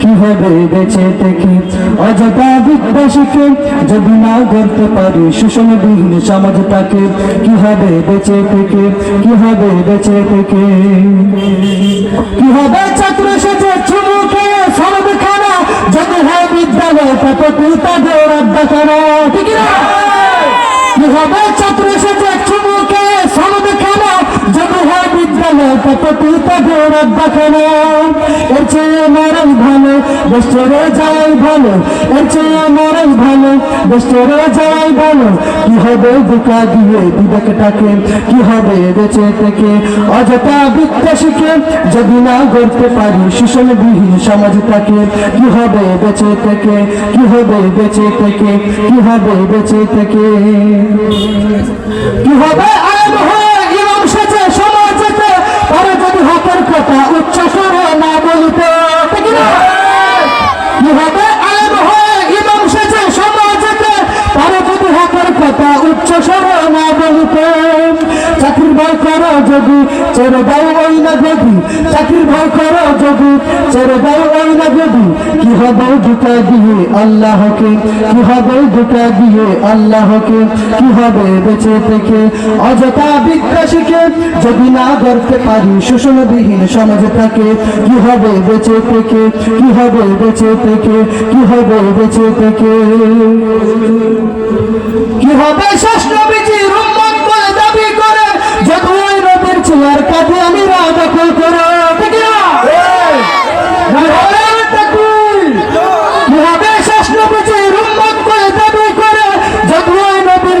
কি বেঁচে থেকে অযথা বিদ্বেষকে যদি না করতে পারি বেঁচে থেকে বেঁচে থেকে ছাত্র চুমুকে খানা যদি হয় বিদ্যালয় কি হবে ছাত্র সেজে চুমুকে সরব খানা যদি হয় অযথা বিদ্যা শিখে যদি না গড়তে পারি সুষমবিহীন সমাজটাকে, কি হবে বেঁচে থেকে? কি হবে বেঁচে থেকে? কি হবে বেঁচে থেকে? কি হবে আলেম হয়ে ইমাম সেজে সমাজেতে পরে যদি হকের কথা উচ্চ স্বরে না বলতে ঠিক না? কি হবে আলেম হয়ে ইমাম সেজে সমাজেতে পরে যদি হকের কথা উচ্চ স্বরে না বলতে চাকরির ভয় যদি ছেড়ে দাও ওই না যদি চাকরির ভয় করো যদি ছেড়ে দাও ওই না যদি কি হবে দুটা দিয়ে আল্লাহকে? কি হবে দুটা দিয়ে আল্লাহকে? কি হবে বেঁচে থেকে? অযথা বিদ্যা যদি না করতে পারি শোষণবিহীন সমাজে থাকে, কি হবে বেঁচে থেকে? কি হবে বেঁচে থেকে? কি হবে বেঁচে থেকে? কি হবে শেষ নবীজি রুম্মত বলে দাবি করে যদি ওই নবীর ছেলের কাঁধে আমি দখল করে ঠিক না? নারায়ণ তাকবীর। কি হবে শেষ নবীজি রুম্মত বলে দাবি করে যদি ওই নবীর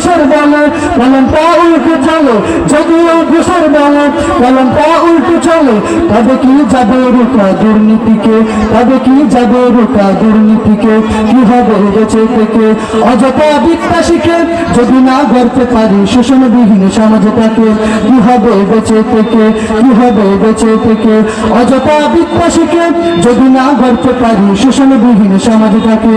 ঘুষের বলে কলমটা উল্টে চলে। যদিও ঘুষের বলে কলমটা উল্টে চলে। তবে কি যাবে রোকা দুর্নীতিকে? তবে কি যাবে রোকা দুর্নীতিকে? কি হবে বেঁচে থেকে? অযথা বিদ্যা যদি না গড়তে পারি শোষণবিহীন সমাজটাকে, কি হবে বেঁচে থেকে? কি হবে বেঁচে থেকে? অযথা বিদ্যা যদি না গড়তে পারি শোষণবিহীন সমাজটাকে।